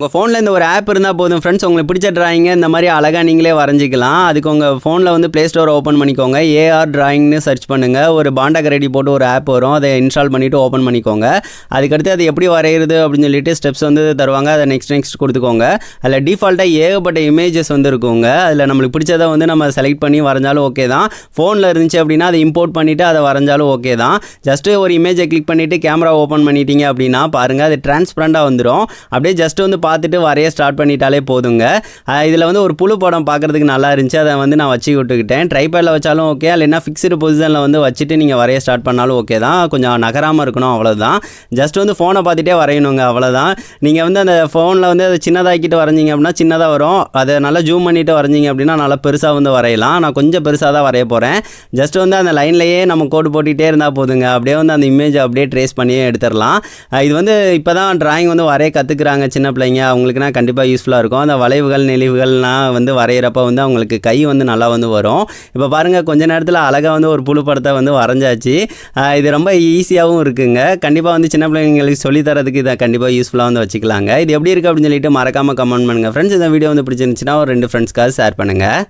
உங்கள் ஃபோனில் இந்த ஒரு ஆப் இருந்தால் போதும். ஃப்ரெண்ட்ஸ் உங்களுக்கு பிடிச்ச டிராயிங்க இந்த மாதிரி அழகாக நீங்களே வரைஞ்சிக்கலாம். அதுக்கு உங்கள் ஃபோனில் வந்து ப்ளே ஸ்டோர் ஓப்பன் பண்ணிக்கோங்க. ஏஆர் டிராயிங்னு சர்ச் பண்ணுங்கள் ஒரு பாண்டா கிரெடி போட்டு ஒரு ஆப் வரும். அதை இன்ஸ்டால் பண்ணிவிட்டு ஓப்பன் பண்ணிக்கோங்க. அதுக்கடுத்து அது எப்படி வரைகிறது அப்படின்னு சொல்லிட்டு ஸ்டெப்ஸ் வந்து தருவாங்க. அதை நெக்ஸ்ட் நெக்ஸ்ட் கொடுத்துக்கோங்க. அதில் டிஃபால்ட்டாக ஏகப்பட்ட இமேஜஸ் வந்து இருக்குங்க. அதில் நம்மளுக்கு பிடிச்சதை வந்து நம்ம செலக்ட் பண்ணி வரைஞ்சாலும் ஓகே தான். ஃபோனில் இருந்துச்சு அப்படின்னா அதை இம்போர்ட் பண்ணிவிட்டு அதை வரைஞ்சாலும் ஓகே தான். ஜஸ்ட்டு ஒரு இமேஜை கிளிக் பண்ணிவிட்டு கேமரா ஓப்பன் பண்ணிட்டீங்க அப்படின்னா பாருங்கள் அது டிரான்ஸ்பரண்ட்டாக வந்துடும் அப்படியே ஜஸ்ட் வந்து பார்த்துட்டு வரைய ஸ்டார்ட் பண்ணிட்டாலே போதுங்க. இதில் வந்து ஒரு புழு படம் பார்க்குறதுக்கு நல்லா இருந்துச்சு. அதை வந்து நான் வச்சு விட்டுக்கிட்டேன். ட்ரைபேடில் வச்சாலும் ஓகே இல்லைன்னா ஃபிக்ஸ்டு பொசிஷனில் வந்து வச்சுட்டு நீங்கள் வரைய ஸ்டார்ட் பண்ணாலும் ஓகே தான். கொஞ்சம் நகராமல் இருக்கணும் அவ்வளோதான் ஜஸ்ட் வந்து ஃபோனை பார்த்துட்டே வரையணுங்க அவ்வளோதான் நீங்கள் வந்து அந்த ஃபோனில் வந்து அதை சின்னதாக்கிட்டு வரைஞ்சிங்க அப்படின்னா சின்னதாக வரும். அதை நல்லா ஜூம் பண்ணிட்டு வரைஞ்சிங்க அப்படின்னா நல்லா பெருசாக வந்து வரையலாம். நான் கொஞ்சம் பெருசாக தான் வரைய போகிறேன் ஜஸ்ட் வந்து அந்த லைன்லேயே நம்ம கோடு போட்டுகிட்டே இருந்தால் போதுங்க. அப்படியே வந்து அந்த இமேஜை அப்படியே ட்ரேஸ் பண்ணியே எடுத்துடலாம். இது வந்து இப்போ தான் ட்ராயிங் வந்து வரைய கற்றுக்குறாங்க சின்ன பிள்ளைங்க. அவங்களுக்குனா கண்டிப்பாக யூஸ்ஃபுல்லாக இருக்கும். அந்த வளைவுகள் நெளிவுகள்லாம் வந்து வரைகிறப்ப வந்து அவங்களுக்கு கை வந்து நல்லா வந்து வரும். இப்போ பாருங்கள் கொஞ்ச நேரத்தில் அழகாக வந்து ஒரு புழு படத்தை வந்து வரைஞ்சாச்சு. இது ரொம்ப ஈஸியாகவும் இருக்குங்க. கண்டிப்பாக வந்து சின்ன பிள்ளைங்களுக்கு சொல்லித்தரதுக்கு இதை கண்டிப்பாக யூஸ்ஃபுல்லாக வந்து வச்சுக்கலாங்க. இது எப்படி இருக்குது அப்படின்னு சொல்லிட்டு மறக்காமல் கமெண்ட் பண்ணுங்கள் ஃப்ரெண்ட்ஸ் இந்த வீடியோ வந்து பிடிச்சிருந்துச்சுன்னா ஒரு ரெண்டு ஃப்ரெண்ட்ஸ்க்காக ஷேர் பண்ணுங்கள்